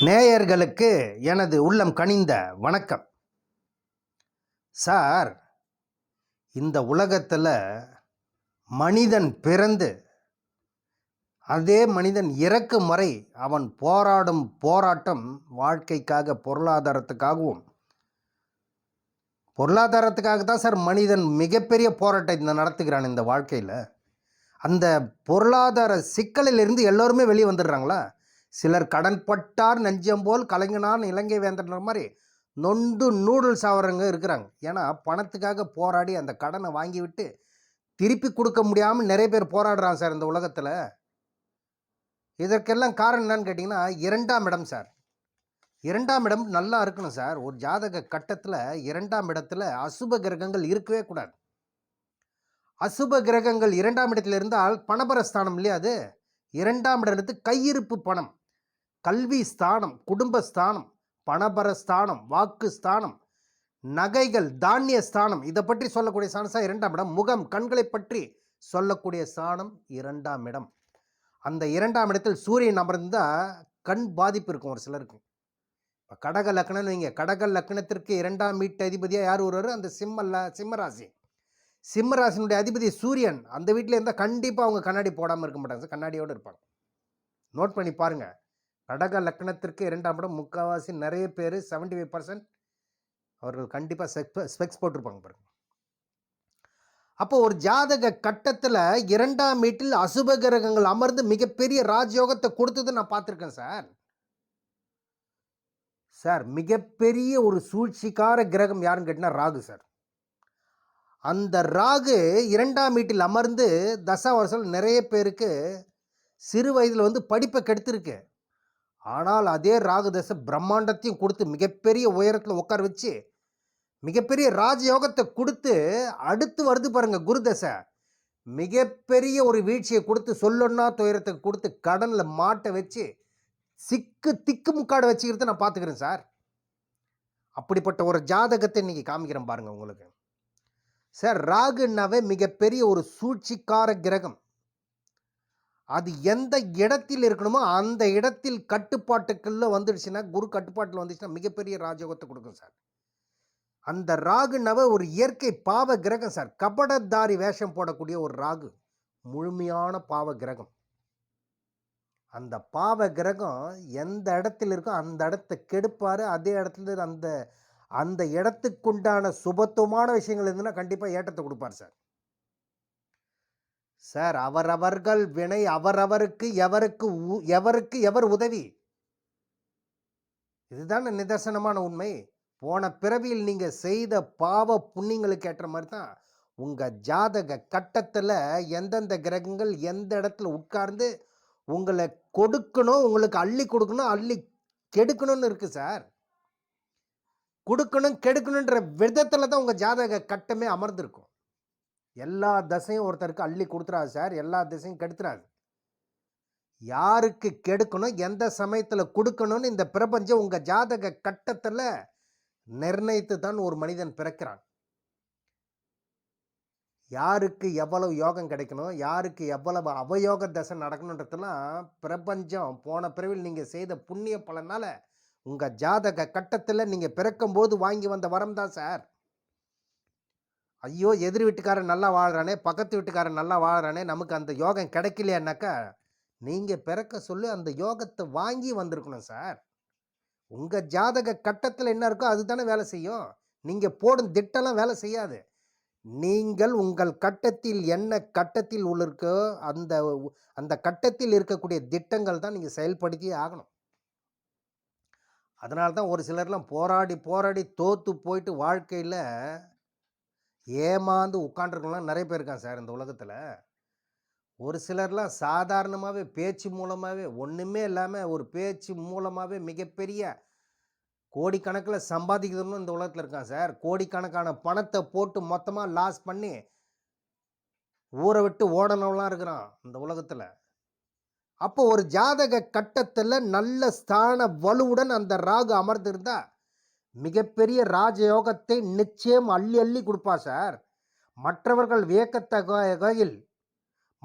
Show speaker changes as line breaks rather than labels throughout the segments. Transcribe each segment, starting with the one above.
நேயர்களுக்கு எனது உள்ளம் கனிந்த வணக்கம். சார் இந்த உலகத்தில் மனிதன் பிறந்து அதே மனிதன் இறக்கும் வரை அவன் போராடும் போராட்டம் வாழ்க்கைக்காக பொருளாதாரத்துக்காகவும். பொருளாதாரத்துக்காக தான் சார் மனிதன் மிகப்பெரிய போராட்டத்தை நடத்துகிறான் இந்த வாழ்க்கையில். அந்த பொருளாதார சிக்கலிலிருந்து எல்லோருமே வெளியே வந்துடுறாங்களா? சிலர் கடன்பட்டார் நஞ்சம் போல் கலைஞனான் இலங்கை வேந்தன்ற மாதிரி நொண்டு நூடுல்ஸ் ஆகிறவங்க இருக்கிறாங்க. ஏன்னா பணத்துக்காக போராடி அந்த கடனை வாங்கிவிட்டு திருப்பி கொடுக்க முடியாமல் நிறைய பேர் போராடுறாங்க சார் இந்த உலகத்தில். இதற்கெல்லாம் காரணம் என்னன்னு கேட்டிங்கன்னா இரண்டாம் இடம் சார். இரண்டாம் இடம் நல்லா இருக்கணும் சார். ஒரு ஜாதக கட்டத்தில் இரண்டாம் இடத்துல அசுப கிரகங்கள் இருக்கவே கூடாது. அசுப கிரகங்கள் இரண்டாம் இடத்துல இருந்தால் பணபரஸ்தானம் இல்லையா அது? இரண்டாம் இடத்து கையிருப்பு பணம். கல்வி ஸ்தானம் குடும்ப ஸ்தானம் பணபர ஸ்தானம் வாக்கு ஸ்தானம் நகைகள் தானிய ஸ்தானம் இதை பற்றி சொல்லக்கூடிய ஸ்தானம் இரண்டாம் இடம் முகம் கண்களை பற்றி சொல்லக்கூடிய ஸ்தானம் இரண்டாம் இடம். அந்த இரண்டாம் இடத்தில் சூரியன் அமர்ந்தால் கண் பாதிப்பு இருக்கும் ஒரு சிலருக்கு. இப்போ கடக லக்னம்னு நீங்கள் கடக லக்னத்திற்கு இரண்டாம் வீட்டு அதிபதியாக யார் வருவார்? அந்த சிம்மல்ல சிம்மராசி. சிம்மராசினுடைய அதிபதி சூரியன் அந்த வீட்டில் இருந்தால் கண்டிப்பாக அவங்க கண்ணாடி போடாமல் இருக்க மாட்டாங்க சார் கண்ணாடியோடு இருப்பாங்க. நோட் பண்ணி பாருங்கள் கடக லக்னத்திற்கு இரண்டாம் இடம் முக்கால்வாசி நிறைய பேர் செவன்டி ஃபைவ் பர்சன்ட் அவர்கள் கண்டிப்பாக செக்ஸ் ஸ்பெக்ஸ் போட்டிருப்பாங்க பாருங்க. அப்போ ஒரு ஜாதக கட்டத்தில் இரண்டாம் வீட்டில் அசுப கிரகங்கள் அமர்ந்து மிகப்பெரிய ராஜயோகத்தை கொடுத்தது நான் பார்த்துருக்கேன் சார் சார் மிகப்பெரிய ஒரு சூழ்ச்சிக்கார கிரகம் யாருன்னு கேட்டால் ராகு சார் அந்த ராகு இரண்டாம் வீட்டில் அமர்ந்து தசா வருஷம் நிறைய பேருக்கு சிறு வயதில் வந்து படிப்பை கெடுத்திருக்கு. ஆனால் அதே ராகுதசை பிரம்மாண்டத்தையும் கொடுத்து மிகப்பெரிய உயரத்தில் உட்கார வச்சு மிகப்பெரிய ராஜயோகத்தை கொடுத்து அடுத்து வருது பாருங்கள் குருதசை. மிகப்பெரிய ஒரு வீழ்ச்சியை கொடுத்து சொல்லொன்னா துயரத்தை கொடுத்து கடனில் மாட்டை வச்சு சிக்கு திக்கு முக்காடு வச்சுக்கிறத நான் பார்த்துக்கிறேன் சார். அப்படிப்பட்ட ஒரு ஜாதகத்தை இன்னைக்கு காமிக்கிறேன் பாருங்கள் உங்களுக்கு. சார் ராகுன்னாவே மிகப்பெரிய ஒரு சூழ்ச்சிக்கார கிரகம். அது எந்த இடத்தில் இருக்கணுமோ அந்த இடத்தில் கட்டுப்பாட்டுக்குள்ள வந்துடுச்சுன்னா குரு கட்டுப்பாட்டில் வந்துச்சுன்னா மிகப்பெரிய ராஜயோகத்தை கொடுக்கும் சார். அந்த ராகுனவ ஒரு இயற்கை பாவ கிரகம் சார். கபடத்தாரி வேஷம் போடக்கூடிய ஒரு ராகு. முழுமையான பாவ கிரகம். அந்த பாவ கிரகம் எந்த இடத்துல இருக்கோ அந்த இடத்த கெடுப்பார். அதே இடத்துல அந்த அந்த இடத்துக்குண்டான சுபத்துவமான விஷயங்கள் இருந்ததுன்னா கண்டிப்பாக ஏற்றத்தை கொடுப்பார் சார். சார் அவரவர்கள் வினை அவரவருக்கு எவருக்கு உ- எவருக்கு எவர் உதவி? இதுதான் நிதர்சனமான உண்மை. போன பிறவியில் நீங்கள் செய்த பாவ புண்ணியங்களுக்கு ஏற்ற மாதிரி தான் உங்கள் ஜாதக கட்டத்தில் எந்தெந்த கிரகங்கள் எந்த இடத்துல உட்கார்ந்து உங்களை கொடுக்கணும் உங்களுக்கு அள்ளி கொடுக்கணும் அள்ளி கெடுக்கணும்னு இருக்குது சார். கொடுக்கணும் கெடுக்கணுன்ற விதத்தில் தான் உங்கள் ஜாதக கட்டமே அமர்ந்திருக்கும். எல்லா தசையும் ஒருத்தருக்கு அள்ளி கொடுத்துறாது சார். எல்லா திசையும் கெடுத்துறாது யாருக்கு கெடுக்கணும் எந்த சமயத்தில் கொடுக்கணும்னு இந்த பிரபஞ்சம் உங்கள் ஜாதக கட்டத்தில் நிர்ணயித்து தான் ஒரு மனிதன் பிறக்கிறான். யாருக்கு எவ்வளவு யோகம் கிடைக்கணும் யாருக்கு எவ்வளவு அவயோக தசை நடக்கணுன்றதெல்லாம் பிரபஞ்சம் போன பிறவில் நீங்கள் செய்த புண்ணிய பலனால் உங்கள் ஜாதக கட்டத்தில் நீங்கள் பிறக்கும்போது வாங்கி வந்த வரம் தான் சார். ஐயோ எதிர் வீட்டுக்காரன் நல்லா வாழ்கிறானே பக்கத்து வீட்டுக்காரன் நல்லா வாழ்கிறானே நமக்கு அந்த யோகம் கிடைக்கலையானாக்கா நீங்கள் பிறக்க சொல்லி அந்த யோகத்தை வாங்கி வந்திருக்கணும் சார். உங்கள் ஜாதக கட்டத்தில் என்ன இருக்கோ அதுதானே வேலை செய்யும். நீங்கள் போடும் திட்டம்லாம் வேலை செய்யாது. நீங்கள் உங்கள் கட்டத்தில் என்ன கட்டத்தில் உள்ளிருக்கோ அந்த அந்த கட்டத்தில் இருக்கக்கூடிய திட்டங்கள் தான் நீங்கள் செயல்படுத்தியே ஆகணும். அதனால தான் ஒரு சிலர்லாம் போராடி போராடி தோற்று போயிட்டு வாழ்க்கையில் ஏமாந்து உட்காண்டிருக்கலாம் நிறைய பேர் இருக்கான் சார் இந்த உலகத்தில். ஒரு சிலர்லாம் சாதாரணமாகவே பேச்சு மூலமாகவே ஒன்றுமே இல்லாமல் ஒரு பேச்சு மூலமாகவே மிகப்பெரிய கோடிக்கணக்கில் சம்பாதிக்கிறதுன்னு இந்த உலகத்தில் இருக்கான் சார். கோடிக்கணக்கான பணத்தை போட்டு மொத்தமாக லாஸ் பண்ணி ஊரை விட்டு ஓடனவெலாம் இருக்கிறான் இந்த உலகத்தில். அப்போ ஒரு ஜாதக கட்டத்தில் நல்ல ஸ்தான வலுவுடன் அந்த ராகு அமர்ந்திருந்தா மிகப்பெரிய ராஜயோகத்தை நிச்சயம் அள்ளி அள்ளி கொடுப்பா சார். மற்றவர்கள் வியக்கத்தக்க வகையில்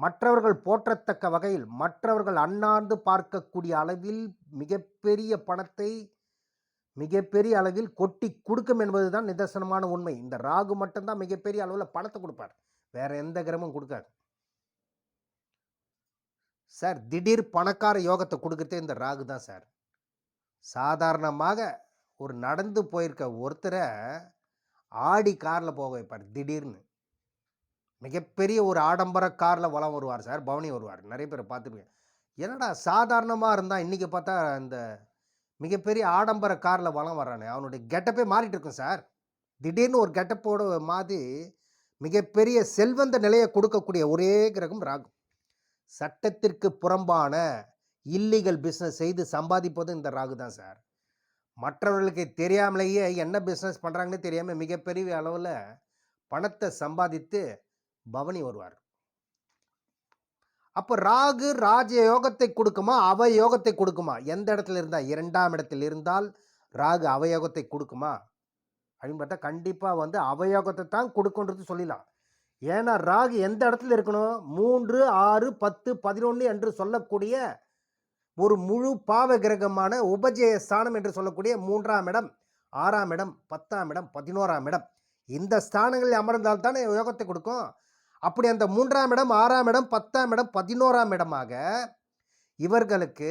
மற்றவர்கள் போற்றத்தக்க வகையில் மற்றவர்கள் அண்ணாந்து பார்க்கக்கூடிய அளவில் மிகப்பெரிய பணத்தை மிகப்பெரிய அளவில் கொட்டி கொடுக்கும் என்பதுதான் நிதர்சனமான உண்மை. இந்த ராகு மட்டும்தான் மிகப்பெரிய அளவில் பணத்தை கொடுப்பார். வேற எந்த கிரகமும் கொடுக்காது. சார் திடீர் பணக்கார யோகத்தை கொடுக்குறதே இந்த ராகு தான் சார். சாதாரணமாக ஒரு நடந்து போயிருக்க ஒருத்தரை ஆடி காரில் போக வைப்பார் திடீர்னு. மிகப்பெரிய ஒரு ஆடம்பர காரில் வலம் வருவார் சார் பவனி வருவார். நிறைய பேர் பார்த்துருக்கேன் என்னடா சாதாரணமாக இருந்தால் இன்றைக்கி பார்த்தா இந்த மிகப்பெரிய ஆடம்பர காரில் வலம் வர்றானே அவனுடைய கெட்டப்பே மாறிட்டு இருக்கும் சார். திடீர்னு ஒரு கெட்டப்போட மாதிரி மிகப்பெரிய செல்வந்த நிலையை கொடுக்கக்கூடிய ஒரே கிரகம் ராகு. சட்டத்திற்கு புறம்பான இல்லீகல் பிஸ்னஸ் செய்து சம்பாதிப்பதும் இந்த ராகு தான் சார். மற்றவர்களுக்கு தெரியாமலேயே என்ன பிஸ்னஸ் பண்ணுறாங்கன்னு தெரியாமல் மிகப்பெரிய அளவில் பணத்தை சம்பாதித்து பவனி வருவார். அப்போ ராகு ராஜ யோகத்தை கொடுக்குமா? அவ யோகத்தை கொடுக்குமா? எந்த இடத்துல இருந்தால் இரண்டாம் இடத்தில் இருந்தால் ராகு அவயோகத்தை கொடுக்குமா? அப்படின்னு பார்த்தா கண்டிப்பாக வந்து அவயோகத்தை தான் கொடுக்குன்றது சொல்லிடலாம். ஏன்னா ராகு எந்த இடத்துல இருக்கணும்? மூன்று ஆறு பத்து பதினொன்று என்று சொல்லக்கூடிய ஒரு முழு பாவ கிரகமான உபஜய ஸ்தானம் என்று சொல்லக்கூடிய மூன்றாம் இடம் ஆறாம் இடம் பத்தாம் இடம் பதினோராம் இடம். இந்த ஸ்தானங்களில் அமர்ந்தால் தானே யோகத்தை கொடுக்கும். அப்படி அந்த மூன்றாம் இடம் ஆறாம் இடம் பத்தாம் இடம் பதினோராம் இடமாக இவர்களுக்கு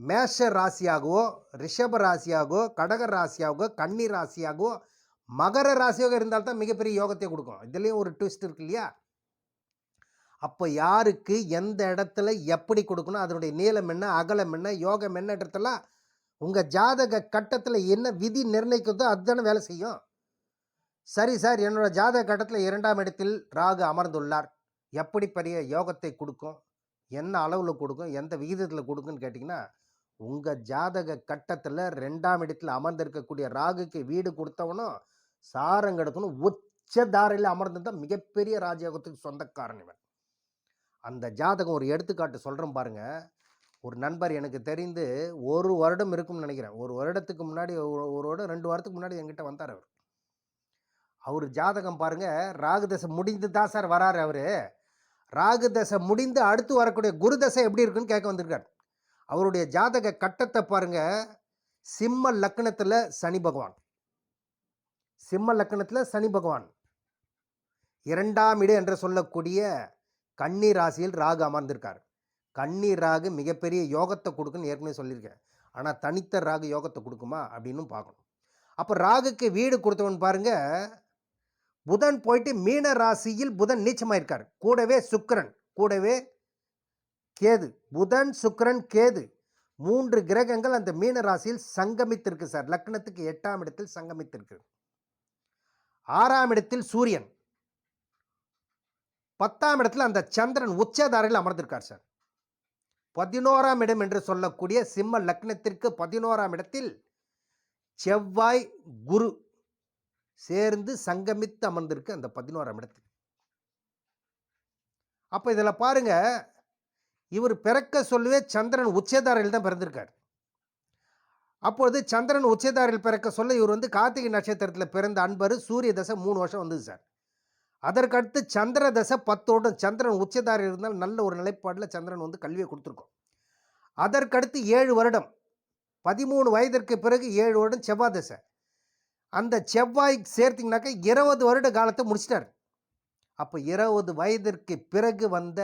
மேஷ ராசியாகவோ ரிஷப ராசியாகவோ கடக ராசியாகவோ கன்னி ராசியாகவோ மகர ராசியாக இருந்தால் தான் மிகப்பெரிய யோகத்தை கொடுக்கும். இதுலேயும் ஒரு ட்விஸ்ட் இருக்கு இல்லையா? அப்போ யாருக்கு எந்த இடத்துல எப்படி கொடுக்கணும் அதனுடைய நீளம் என்ன அகலம் என்ன யோகம் என்னன்றதெல்லாம் உங்கள் ஜாதக கட்டத்தில் என்ன விதி நிர்ணயிக்கிறதோ அதுதானே வேலை செய்யும். சரி சார் என்னோட ஜாதக கட்டத்தில் இரண்டாம் இடத்தில் ராகு அமர்ந்துள்ளார். எப்படி பெரிய யோகத்தை கொடுக்கும் என்ன அளவில் கொடுக்கும் எந்த விகிதத்தில் கொடுக்குன்னு கேட்டிங்கன்னா உங்கள் ஜாதக கட்டத்தில் ரெண்டாம் இடத்தில் அமர்ந்திருக்கக்கூடிய ராகுக்கு வீடு கொடுத்தவனும் சாரங்கெடுக்கணும் உச்ச தாரையில் அமர்ந்திருந்தால் மிகப்பெரிய ராஜயோகத்துக்கு சொந்தக்காரன் இவன். அந்த ஜாதகம் ஒரு எடுத்துக்காட்டு சொல்கிறேன் பாருங்கள் ஒரு நண்பர் எனக்கு தெரிந்து ஒரு வருடம் இருக்கும்னு நினைக்கிறேன். ஒரு வருடத்துக்கு முன்னாடி ஒரு ஒரு வருடம் ரெண்டு வாரத்துக்கு முன்னாடி என்கிட்ட வந்தார் அவர். அவர் ஜாதகம் பாருங்கள் ராகு தசை முடிந்து தான் சார் வராரு அவர். ராகு தசை முடிந்து அடுத்து வரக்கூடிய குரு தசை எப்படி இருக்குன்னு கேட்க வந்திருக்கார். அவருடைய ஜாதக கட்டத்தை பாருங்க சிம்ம லக்னத்தில் சனி பகவான். சிம்ம லக்னத்தில் சனி பகவான். இரண்டாம் இடு என்று சொல்லக்கூடிய கன்னி ராசியில் ராகு அமர்ந்திருக்கார். கன்னி ராகு மிகப்பெரிய யோகத்தை கொடுக்குன்னு ஏற்கனவே சொல்லியிருக்கேன். ஆனால் தனித்த ராகு யோகத்தை கொடுக்குமா அப்படின்னு பார்க்கணும். அப்போ ராகுக்கு வீடு கொடுத்தவன் பாருங்க புதன் போயிட்டு மீன ராசியில் புதன் நீச்சமாயிருக்கார். கூடவே சுக்கரன் கூடவே கேது. புதன் சுக்கரன் கேது. மூன்று கிரகங்கள் அந்த மீன ராசியில் சங்கமித்திருக்கு சார். லக்னத்துக்கு எட்டாம் இடத்தில் சங்கமித்திருக்கு. ஆறாம் இடத்தில் சூரியன். பத்தாம் இடத்துல அந்த சந்திரன் உச்சதாரையில் அமர்ந்திருக்கார் சார். பதினோராம் இடம் என்று சொல்லக்கூடிய சிம்ம லக்னத்திற்கு பதினோராம் இடத்தில் செவ்வாய் குரு சேர்ந்து சங்கமித்து அமர்ந்திருக்கு அந்த பதினோராம் இடத்தில். அப்போ இதில் பாருங்க இவர் பிறக்க சொல்லவே சந்திரன் உச்சதாரையில் தான் பிறந்திருக்கார். அப்பொழுது சந்திரன் உச்சதாரில் பிறக்க சொல்ல இவர் வந்து கார்த்திகை நட்சத்திரத்தில் பிறந்த அன்பர் சூரிய தசை மூணு வருஷம் வந்தது சார். அதற்கடுத்து சந்திர தசை பத்து வருடம் சந்திரன் உச்சதாரி இருந்தால் நல்ல ஒரு நிலைப்பாடில் சந்திரன் வந்து கல்வியை கொடுத்துருக்கோம். அதற்கடுத்து ஏழு வருடம் பதிமூணு வயதிற்கு பிறகு ஏழு வருடம் செவ்வாய் தசை. அந்த செவ்வாய் சேர்த்திங்கனாக்கா இருபது வருட காலத்தை முடிச்சிட்டார். அப்போ இருபது வயதிற்கு பிறகு வந்த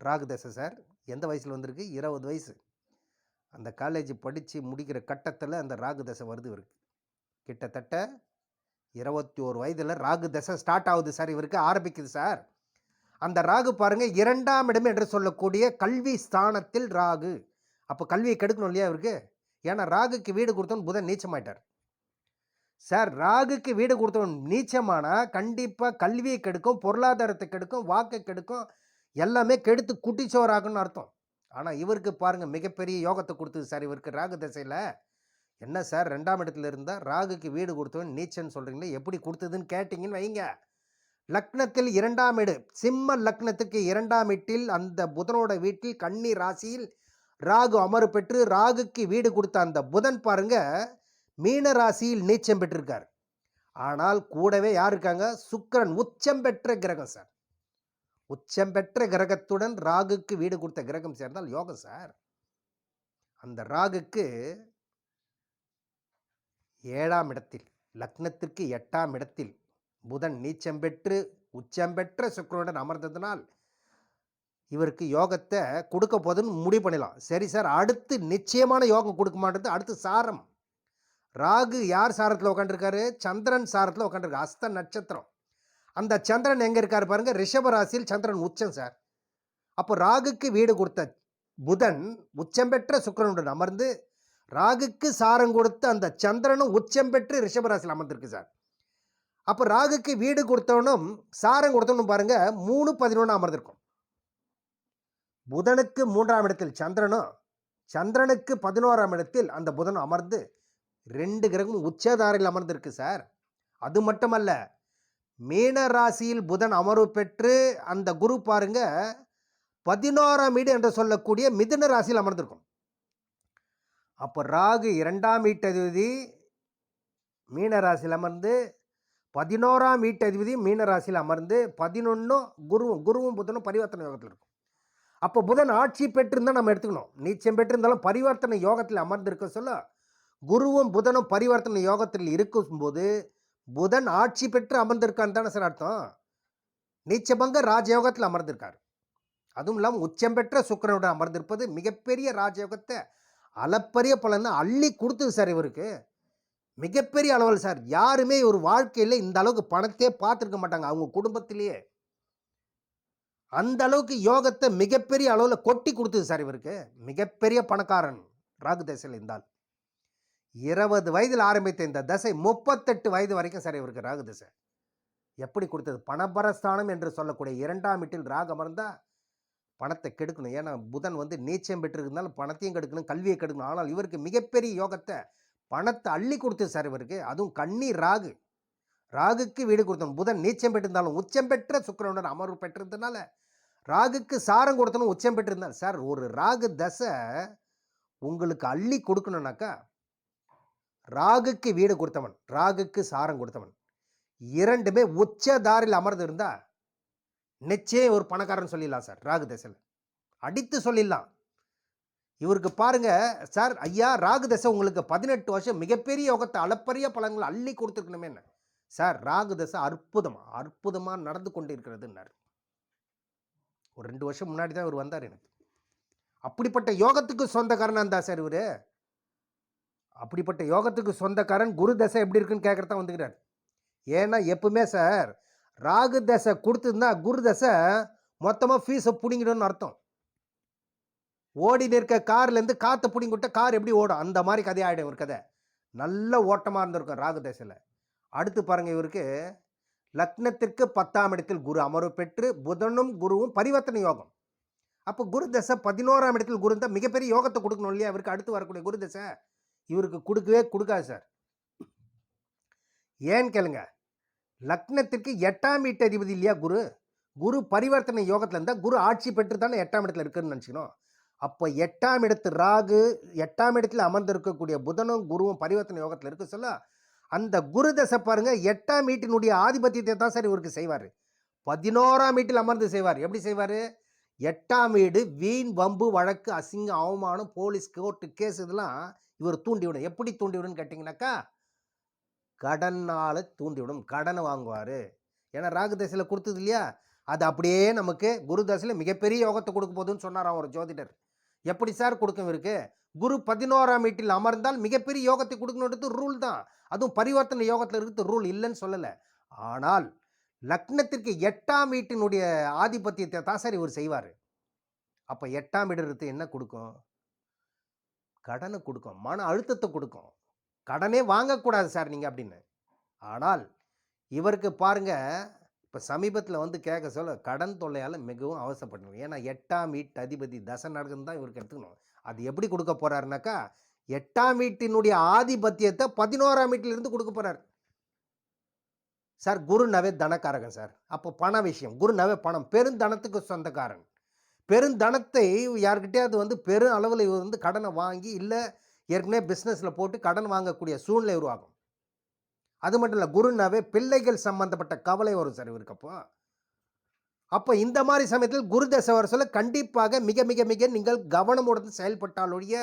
ராகு தசை சார் எந்த வயசில் வந்திருக்கு? இருபது வயசு. அந்த காலேஜ் படித்து முடிக்கிற கட்டத்தில் அந்த ராகு தசை வருது இவருக்கு. கிட்டத்தட்ட இருபத்தி ஒரு வயதில் ராகு தசை ஸ்டார்ட் ஆகுது சார் இவருக்கு ஆரம்பிக்குது சார் அந்த ராகு பாருங்கள் இரண்டாம் இடம் என்று சொல்லக்கூடிய கல்வி ஸ்தானத்தில் ராகு. அப்போ கல்வியை கெடுக்கணும் இல்லையா இவருக்கு? ஏன்னா ராகுக்கு வீடு கொடுத்தவன் புதன் நீச்சமாயிட்டார். சார் ராகுக்கு வீடு கொடுத்தவன் நீச்சமானால் கண்டிப்பாக கல்வியை கெடுக்கும் பொருளாதாரத்தை கெடுக்கும் வாக்கை கெடுக்கும் எல்லாமே கெடுத்து குட்டிச்சோராகணும்னு அர்த்தம். ஆனால் இவருக்கு பாருங்கள் மிகப்பெரிய யோகத்தை கொடுத்தது சார் இவருக்கு ராகு திசையில். என்ன சார் ரெண்டாம் இடத்துல இருந்தால் ராகுக்கு வீடு கொடுத்தவன் நீச்சன்னு சொல்கிறீங்களே எப்படி கொடுத்ததுன்னு கேட்டிங்கன்னு வைங்க. லக்னத்தில் இரண்டாம் இடு சிம்ம லக்னத்துக்கு இரண்டாம் இட்டில் அந்த புதனோட வீட்டில் கன்னி ராசியில் ராகு அமர் பெற்று ராகுக்கு வீடு கொடுத்த அந்த புதன் பாருங்க மீன ராசியில் நீச்சம் பெற்றிருக்கார். ஆனால் கூடவே யார் இருக்காங்க? சுக்கரன். உச்சம் பெற்ற கிரகம் சார். உச்சம் பெற்ற கிரகத்துடன் ராகுக்கு வீடு கொடுத்த கிரகம் சேர்ந்தால் யோகம் சார். அந்த ராகுக்கு ஏழாம் இடத்தில் லக்னத்திற்கு எட்டாம் இடத்தில் புதன் நீச்சம் பெற்று உச்சம் பெற்ற சுக்கிரனுடன் அமர்ந்ததினால் இவருக்கு யோகத்தை கொடுக்க போதுன்னு முடிவு பண்ணிடலாம். சரி சார் அடுத்து நிச்சயமான யோகம் கொடுக்க மாட்டேது அடுத்து சாரம். ராகு யார் சாரத்தில் உட்காந்துருக்காரு சந்திரன் சாரத்தில் உட்காந்துருக்காரு அஸ்த நட்சத்திரம். அந்த சந்திரன் எங்கே இருக்கார் பாருங்க ரிஷபராசியில் சந்திரன் உச்சம் சார். அப்போ ராகுக்கு வீடு கொடுத்த புதன் உச்சம் பெற்ற சுக்கிரனுடன் அமர்ந்து ராகுக்கு சாரம் கொடுத்து அந்த சந்திரனும் உச்சம் பெற்று ரிஷபராசியில் அமர்ந்திருக்கு சார். அப்போ ராகுக்கு வீடு கொடுத்தவனும் சாரம் கொடுத்தவனும் பாருங்க மூணு பதினொன்று அமர்ந்திருக்கும். புதனுக்கு மூன்றாம் இடத்தில் சந்திரனும் சந்திரனுக்கு பதினோராம் இடத்தில் அந்த புதன் அமர்ந்து ரெண்டு கிரகமும் உச்சதாரையில் அமர்ந்திருக்கு சார். அது மட்டுமல்ல மீன ராசியில் புதன் அமர்வு பெற்று அந்த குரு பாருங்க பதினோராம் வீடு என்று சொல்லக்கூடிய மிதுன ராசியில் அமர்ந்திருக்கும். அப்போ ராகு இரண்டாம் வீட்டதிபதி மீனராசியில் அமர்ந்து பதினோராம் வீட்டதிபதி மீனராசியில் அமர்ந்து பதினொன்றும் குருவும் குருவும் புதனும் பரிவர்த்தனை யோகத்தில் இருக்கும். அப்போ புதன் ஆட்சி பெற்றிருந்தால் நம்ம எடுத்துக்கணும். நீச்சம் பெற்றிருந்தாலும் பரிவர்த்தனை யோகத்தில் அமர்ந்திருக்க சொல்ல குருவும் புதனும் பரிவர்த்தனை யோகத்தில் இருக்கும்போது புதன் ஆட்சி பெற்று அமர்ந்திருக்கான்னு தானே சார் அர்த்தம்? நீச்சபங்க ராஜயோகத்தில் அமர்ந்திருக்கார். அதுவும் இல்லாமல் உச்சம் பெற்ற சுக்கிரனுடன் அமர்ந்திருப்பது மிகப்பெரிய ராஜயோகத்தை அளப்பரிய பலனை அள்ளி கொடுத்தது சார் இவருக்கு. மிகப்பெரிய அளவில் சார். யாருமே ஒரு வாழ்க்கையில் இந்த அளவுக்கு பணத்தையே பார்த்துருக்க மாட்டாங்க. அவங்க குடும்பத்திலேயே. அந்த அளவுக்கு யோகத்தை மிகப்பெரிய அளவில் கொட்டி கொடுத்தது சார் இவருக்கு. மிகப்பெரிய பணக்காரன். ராகு தசையில் இருந்தால். இருபது வயதில் ஆரம்பித்த இந்த தசை முப்பத்தெட்டு வயது வரைக்கும் சார் இவருக்கு ராகு தசை. எப்படி கொடுத்தது? பணபரஸ்தானம் என்று சொல்லக்கூடிய இரண்டாம் வீட்டில் ராகு அமர்ந்தால் பணத்தை கெடுக்கணும். ஏன்னா புதன் வந்து நீச்சம் பெற்றிருந்தாலும் பணத்தையும் கெடுக்கணும் கல்வியை கெடுக்கணும். ஆனால் இவருக்கு மிகப்பெரிய யோகத்தை பணத்தை அள்ளி கொடுத்தது சார் இவருக்கு. அதுவும் கண்ணி ராகு. ராகுக்கு வீடு கொடுத்தணும் புதன் நீச்சம் பெற்றிருந்தாலும் உச்சம் பெற்ற சுக்கரனுடன் அமர்வு பெற்றிருந்தனால ராகுக்கு சாரம் கொடுத்தனும் உச்சம் பெற்றிருந்தால் சார் ஒரு ராகு தசை உங்களுக்கு அள்ளி கொடுக்கணும்னாக்கா ராகுக்கு வீடு கொடுத்தவன் ராகுக்கு சாரம் கொடுத்தவன் இரண்டுமே உச்சதாரில் அமர்ந்து இருந்தால் நிச்சயம் ஒரு பணக்காரன் சொல்லிடலாம் சார். ராகு தசையில் அடித்து சொல்லிடலாம். இவருக்கு பாருங்க சார் ஐயா ராகு தசை உங்களுக்கு பதினெட்டு வருஷம் மிகப்பெரிய யோகத்தை அளப்பரிய பழங்களை அள்ளி கொடுத்துருக்கணுமே என்ன? சார் ராகு தசை அற்புதம் அற்புதமாக நடந்து கொண்டு இருக்கிறதுன்னார் ஒரு ரெண்டு வருஷம் முன்னாடி தான் இவர் வந்தார் எனக்கு. அப்படிப்பட்ட யோகத்துக்கு சொந்தக்காரனாக இருந்தா சார் இவர்? அப்படிப்பட்ட யோகத்துக்கு சொந்தக்காரன் குரு தசை எப்படி இருக்குன்னு கேட்குறதான் வந்துக்கிறார் ஏன்னா எப்பவுமே சார் ராகு தசை கொடுத்துருந்தா குரு தசை மொத்தமாக ஃபீஸை பிடிங்கிடும்னு அர்த்தம். ஓடி நிற்க கார்லேருந்து காற்று பிடிங்கி விட்டா கார் எப்படி ஓடும்? அந்த மாதிரி கதையாயிடும் ஒரு கதை. நல்ல ஓட்டமாக இருந்திருக்கும் ராகு தசையில். அடுத்து பாருங்கள் இவருக்கு. லக்னத்திற்கு பத்தாம் இடத்தில் குரு அமர்வு பெற்று புதனும் குருவும் பரிவர்த்தனை யோகம். அப்போ குரு தசை பதினோராம் இடத்தில் குரு இருந்தால் மிகப்பெரிய யோகத்தை கொடுக்கணும் இல்லையா? இவருக்கு அடுத்து வரக்கூடிய குரு தசை. இவருக்கு கொடுக்கவே கொடுக்காது சார். ஏன்னு கேளுங்க. லக்னத்திற்கு எட்டாம் வீட்டு அதிபதி இல்லையா குரு? குரு பரிவர்த்தனை யோகத்தில் இருந்தால் குரு ஆட்சி பெற்று தானே எட்டாம் இடத்துல இருக்குன்னு நினச்சிக்கணும். அப்போ எட்டாம் இடத்து ராகு எட்டாம் இடத்துல அமர்ந்திருக்கக்கூடிய புதனும் குருவும் பரிவர்த்தனை யோகத்தில் இருக்க சொல்ல அந்த குரு தசை பாருங்கள் எட்டாம் வீட்டினுடைய ஆதிபத்தியத்தை தான் சார் இவருக்கு செய்வார். பதினோராம் வீட்டில் அமர்ந்து செய்வார். எப்படி செய்வார்? எட்டாம் வீடு வீண் வம்பு வழக்கு அசிங்கம் அவமானம் போலீஸ் கோர்ட்டு கேஸ் இதெல்லாம் இவர் தூண்டிவிடும் எப்படி தூண்டிவிடுன்னு கேட்டிங்கனாக்கா கடனால் தூண்டிவிடும். கடனை வாங்குவார். ஏன்னா ராகு தசையில் கொடுத்தது இல்லையா? அது அப்படியே நமக்கு குரு தசையில் மிகப்பெரிய யோகத்தை கொடுக்க போகுதுன்னு சொன்னாராம் ஒரு ஜோதிடர். எப்படி சார் கொடுக்கும் இருக்கு குரு பதினோராம் வீட்டில் அமர்ந்தால் மிகப்பெரிய யோகத்தை கொடுக்கணுன்றது ரூல் தான். அதுவும் பரிவர்த்தனை யோகத்தில் இருக்கிறது ரூல் இல்லைன்னு சொல்லலை. ஆனால் லக்னத்திற்கு எட்டாம் வீட்டினுடைய ஆதிபத்தியத்தை தான் சார் இவர் செய்வார். அப்போ எட்டாம் வீடு என்ன கொடுக்கும்? கடனை கொடுக்கும். மன அழுத்தத்தை கொடுக்கும். கடனே வாங்கக்கூடாது சார் நீங்கள் அப்படின்னு. ஆனால் இவருக்கு பாருங்கள் இப்போ சமீபத்தில் வந்து கேட்க சொல்ல கடன் தொல்லையால் மிகவும் அவசரப்படணும். ஏன்னா எட்டாம் வீட்டு அதிபதி தசை நடக்குன்னு தான் இவருக்கு எடுத்துக்கணும். அது எப்படி கொடுக்க போகிறாருனாக்கா எட்டாம் வீட்டினுடைய ஆதிபத்தியத்தை பதினோராம் வீட்டிலிருந்து கொடுக்க போகிறார் சார் குருனவே தனக்காரகன் சார். அப்போ பண விஷயம். குருனவே பணம். பெருந்தனத்துக்கு சொந்தக்காரன். பெருந்தனத்தை யார்கிட்டயாவது வந்து பெரும் அளவில் இவர் வந்து கடனை வாங்கி இல்லை ஏற்கனவே பிஸ்னஸில் போட்டு கடன் வாங்கக்கூடிய சூழ்நிலை உருவாகும். அது மட்டும் இல்லை குருனாவே பிள்ளைகள் சம்பந்தப்பட்ட கவலை வரும் சார் இவருக்கு அப்போ. அப்போ இந்த மாதிரி சமயத்தில் குரு தசை வர சொல்ல கண்டிப்பாக மிக மிக மிக நீங்கள் கவனமுடன் செயல்பட்டாலொழிய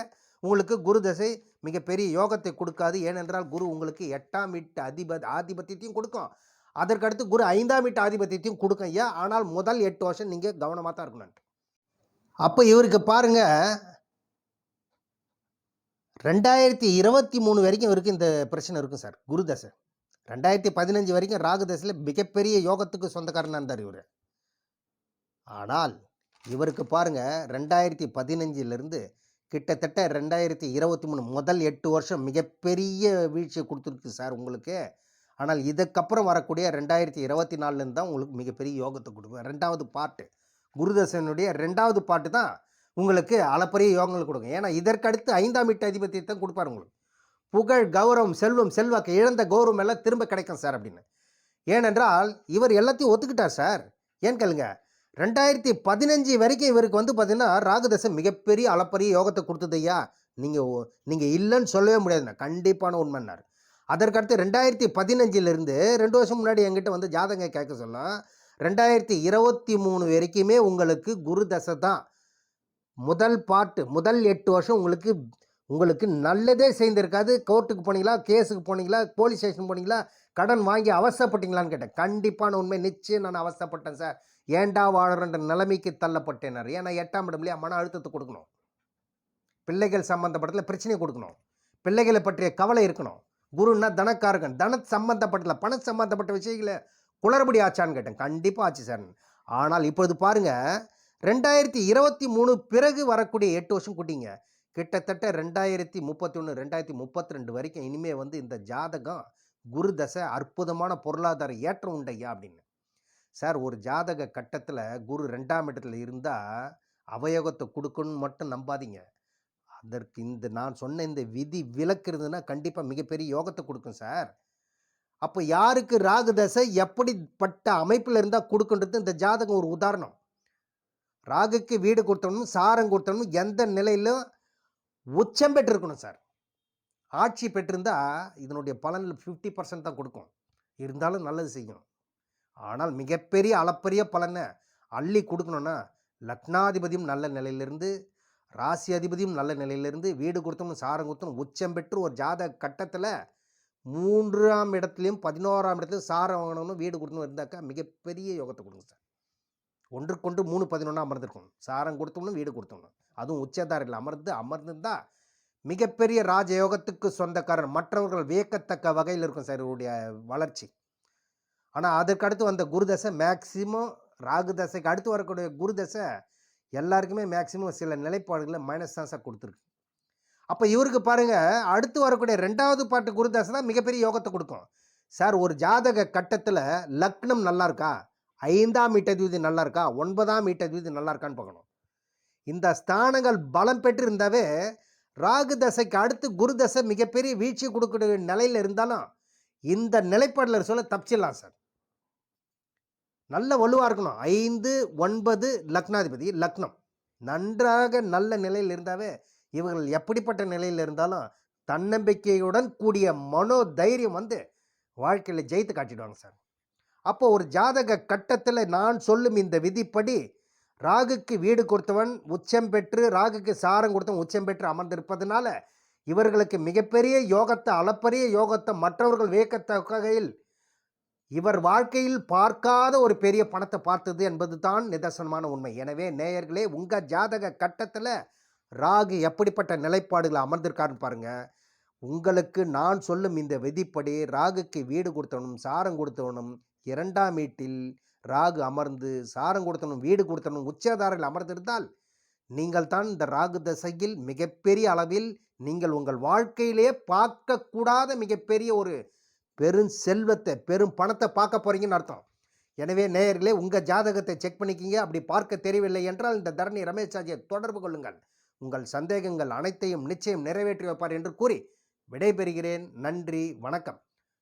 உங்களுக்கு குரு தசை மிகப்பெரிய யோகத்தை கொடுக்காது. ஏனென்றால் குரு உங்களுக்கு எட்டாம் வீட்டு அதிப ஆதிபத்தியத்தையும் கொடுக்கும். அதற்கடுத்து குரு ஐந்தாம் வீட்டு ஆதிபத்தியத்தையும் கொடுக்கும் ஐயா. ஆனால் முதல் எட்டு வருஷம் நீங்கள் கவனமாக தான் இருக்கணும். அப்போ இவருக்கு பாருங்க ரெண்டாயிரத்தி இருபத்தி மூணு வரைக்கும் இவருக்கு இந்த பிரச்சனை இருக்கும் சார். குரு தசை. ரெண்டாயிரத்தி பதினஞ்சு வரைக்கும் ராகு தசையில் மிகப்பெரிய யோகத்துக்கு சொந்தக்காரனாக இருந்தார் இவர். ஆனால் இவருக்கு பாருங்க ரெண்டாயிரத்தி பதினஞ்சிலிருந்து கிட்டத்தட்ட ரெண்டாயிரத்தி இருபத்தி மூணு முதல் எட்டு வருஷம் மிகப்பெரிய வீழ்ச்சியை கொடுத்துருக்கு சார் உங்களுக்கு. ஆனால் இதுக்கப்புறம் வரக்கூடிய ரெண்டாயிரத்தி இருபத்தி நாலுலேருந்து தான் உங்களுக்கு மிகப்பெரிய யோகத்தை கொடுக்கும் ரெண்டாவது பாட்டு. குருதசனுடைய ரெண்டாவது பாட்டு தான் உங்களுக்கு அளப்பரிய யோகங்கள் கொடுங்க. ஏன்னா இதற்கடுத்து ஐந்தாம் வீட்டு அதிபத்தியத்தை கொடுப்பார் உங்களுக்கு. புகழ் கௌரவம் செல்வம் செல்வாக்கு இழந்த கௌரவம் எல்லாம் திரும்ப கிடைக்கும் சார் அப்படின்னு. ஏனென்றால் இவர் எல்லாத்தையும் ஒத்துக்கிட்டார் சார். ஏன் கேளுங்க ரெண்டாயிரத்தி பதினஞ்சு வரைக்கும் இவருக்கு வந்து பார்த்தீங்கன்னா ராகுதசை மிகப்பெரிய அளப்பரிய யோகத்தை கொடுத்தது ஐயா. நீங்கள் நீங்கள் இல்லைன்னு சொல்லவே முடியாதுண்ணா கண்டிப்பான உண்மைன்னார். அதற்கடுத்து ரெண்டாயிரத்தி பதினஞ்சிலிருந்து ரெண்டு வருஷம் முன்னாடி என்கிட்ட வந்து ஜாதகம் கேட்க சொல்லலாம் ரெண்டாயிரத்தி இருபத்தி மூணு வரைக்குமே உங்களுக்கு குரு தசை தான். முதல் பாட்டு முதல் எட்டு வருஷம் உங்களுக்கு உங்களுக்கு நல்லதே செய்திருக்காது. கோர்ட்டுக்கு போனீங்களா கேஸுக்கு போனீங்களா போலீஸ் ஸ்டேஷன் போனீங்களா கடன் வாங்கி அவசரப்பட்டீங்களான்னு கேட்டேன். கண்டிப்பான உண்மை நிச்சயம் நான் அவசரப்பட்டேன் சார் ஏண்டா வாழறன்ற நிலைமைக்கு தள்ளப்பட்டேனார் ஏன்னா எட்டாம் இடம்லையா மன அழுத்தத்தை கொடுக்கணும். பிள்ளைகள் சம்மந்தப்பட்டதில் பிரச்சனையை கொடுக்கணும். பிள்ளைகளை பற்றிய கவலை இருக்கணும். குருன்னா தனக்காரகன். தன சம்மந்தப்பட்டதில் பண சம்மந்தப்பட்ட விஷயங்களை குளறுபடி ஆச்சான்னு கேட்டேன். கண்டிப்பாக ஆச்சு சார் ஆனால் இப்போது பாருங்கள் ரெண்டாயிரத்தி இருபத்தி மூணு பிறகு வரக்கூடிய எட்டு வருஷம் கூட்டிங்க. கிட்டத்தட்ட ரெண்டாயிரத்தி முப்பத்தி ஒன்று ரெண்டாயிரத்தி முப்பத்தி ரெண்டு வரைக்கும் இனிமேல் வந்து இந்த ஜாதகம் குரு தசை அற்புதமான பொருளாதார ஏற்றம் உண்டையா அப்படின்னு. சார் ஒரு ஜாதக கட்டத்தில் குரு ரெண்டாம் இடத்துல இருந்தால் அவயோகத்தை கொடுக்கணும்னு மட்டும் நம்பாதீங்க. அதற்கு இந்த நான் சொன்ன இந்த விதி விலக்குறதுன்னா கண்டிப்பாக மிகப்பெரிய யோகத்தை கொடுக்கும் சார். அப்போ யாருக்கு ராகு தசை எப்படிப்பட்ட அமைப்பில் இருந்தால் கொடுக்குன்றது இந்த ஜாதகம் ஒரு உதாரணம். ராகுக்கு வீடு கொடுத்தவனும் சாரம் கொடுத்தவனும் எந்த நிலையிலும் உச்சம் பெற்றிருக்கணும் சார். ஆட்சி பெற்றிருந்தால் இதனுடைய பலனில் ஃபிஃப்டி பர்சன்ட் தான் கொடுக்கும். இருந்தாலும் நல்லது செய்யும். ஆனால் மிகப்பெரிய அளப்பரிய பலனை அள்ளி கொடுக்கணுன்னா லக்னாதிபதியும் நல்ல நிலையிலிருந்து ராசி அதிபதியும் நல்ல நிலையிலிருந்து வீடு கொடுத்தவனும் சாரம் கொடுத்தனும் உச்சம் பெற்று ஒரு ஜாதக கட்டத்தில் மூன்றாம் இடத்துலையும் பதினோராம் இடத்துலையும் சாரம் வாங்கணும்னு வீடு கொடுத்தணும் இருந்தாக்கா மிகப்பெரிய யோகத்தை கொடுங்க சார். ஒன்றுக்கொன்று மூணு பதினொன்றா அமர்ந்திருக்கும் சாரம் கொடுத்தோம்னு வீடு கொடுத்தோம்னு அதுவும் உச்சதாரில் அமர்ந்து அமர்ந்திருந்தா மிகப்பெரிய ராஜயோகத்துக்கு சொந்தக்காரர். மற்றவர்கள் வியக்கத்தக்க வகையில் இருக்கும் சார் இவருடைய வளர்ச்சி. ஆனால் அதற்கடுத்து வந்த குருதசை மேக்சிமம் ராகு தசைக்கு அடுத்து வரக்கூடிய குருதசை எல்லாருக்குமே மேக்சிமம் சில நிலைப்பாடுகளை மைனஸ் தான் சார் கொடுத்துருக்கு. அப்போ இவருக்கு பாருங்க அடுத்து வரக்கூடிய ரெண்டாவது பாட்டு குருதசை தான் மிகப்பெரிய யோகத்தை கொடுக்கும். சார் ஒரு ஜாதக கட்டத்தில் லக்னம் நல்லா இருக்கா? ஐந்தாம் மீட்டதிபதி நல்லா இருக்கா ஒன்பதாம் மீட்டதிபதி நல்லா இருக்கான்னு பார்க்கணும். இந்த ஸ்தானங்கள் பலம் பெற்று இருந்தாவே ராகு தசைக்கு அடுத்து குரு தசை மிகப்பெரிய வீழ்ச்சி கொடுக்கக்கூடிய நிலையில் இருந்தாலும் இந்த நிலைப்பாடில் சொல்ல தப்பிச்சிடலாம் சார். நல்ல வலுவாக இருக்கணும். ஐந்து ஒன்பது லக்னாதிபதி லக்னம். நன்றாக நல்ல நிலையில் இருந்தாவே இவர்கள் எப்படிப்பட்ட நிலையில் இருந்தாலும் தன்னம்பிக்கையுடன் கூடிய மனோ தைரியம் வந்து வாழ்க்கையில் ஜெயித்து காட்டிடுவாங்க சார். அப்போ ஒரு ஜாதக கட்டத்தில் நான் சொல்லும் இந்த விதிப்படி ராகுக்கு வீடு கொடுத்தவன் உச்சம் பெற்று ராகுக்கு சாரம் கொடுத்தவன் உச்சம் பெற்று அமர்ந்திருப்பதனால இவர்களுக்கு மிகப்பெரிய யோகத்தை அளப்பரிய யோகத்தை மற்றவர்கள் வியக்கத்தகையில் இவர் வாழ்க்கையில் பார்க்காத ஒரு பெரிய பணத்தை பார்த்தது என்பது தான் நிதர்சனமான உண்மை. எனவே நேயர்களே உங்கள் ஜாதக கட்டத்தில் ராகு எப்படிப்பட்ட நிலைப்பாடுகளை அமர்ந்திருக்காருன்னு பாருங்கள் உங்களுக்கு நான் சொல்லும் இந்த விதிப்படி ராகுக்கு வீடு கொடுத்தவனும் சாரம் கொடுத்தவனும் இரண்டாம் வீட்டில் ராகு அமர்ந்து சாரம் கொடுத்தனும் வீடு கொடுத்தனும் உச்சதாரில் அமர்ந்திருந்தால் நீங்கள் தான் இந்த ராகு தசையில் மிகப்பெரிய அளவில் நீங்கள் உங்கள் வாழ்க்கையிலே பார்க்கக்கூடாத மிகப்பெரிய ஒரு பெரும் செல்வத்தை பெரும் பணத்தை பார்க்க போறீங்கன்னு அர்த்தம். எனவே நேயர்களே உங்கள் ஜாதகத்தை செக் பண்ணிக்கிங்க. அப்படி பார்க்க தெரியவில்லை என்றால் இந்த தரணி ரமேஷ் சாஜியை தொடர்பு கொள்ளுங்கள். உங்கள் சந்தேகங்கள் அனைத்தையும் நிச்சயம் நிறைவேற்றி வைப்பார் என்று கூறி விடைபெறுகிறேன். நன்றி வணக்கம்.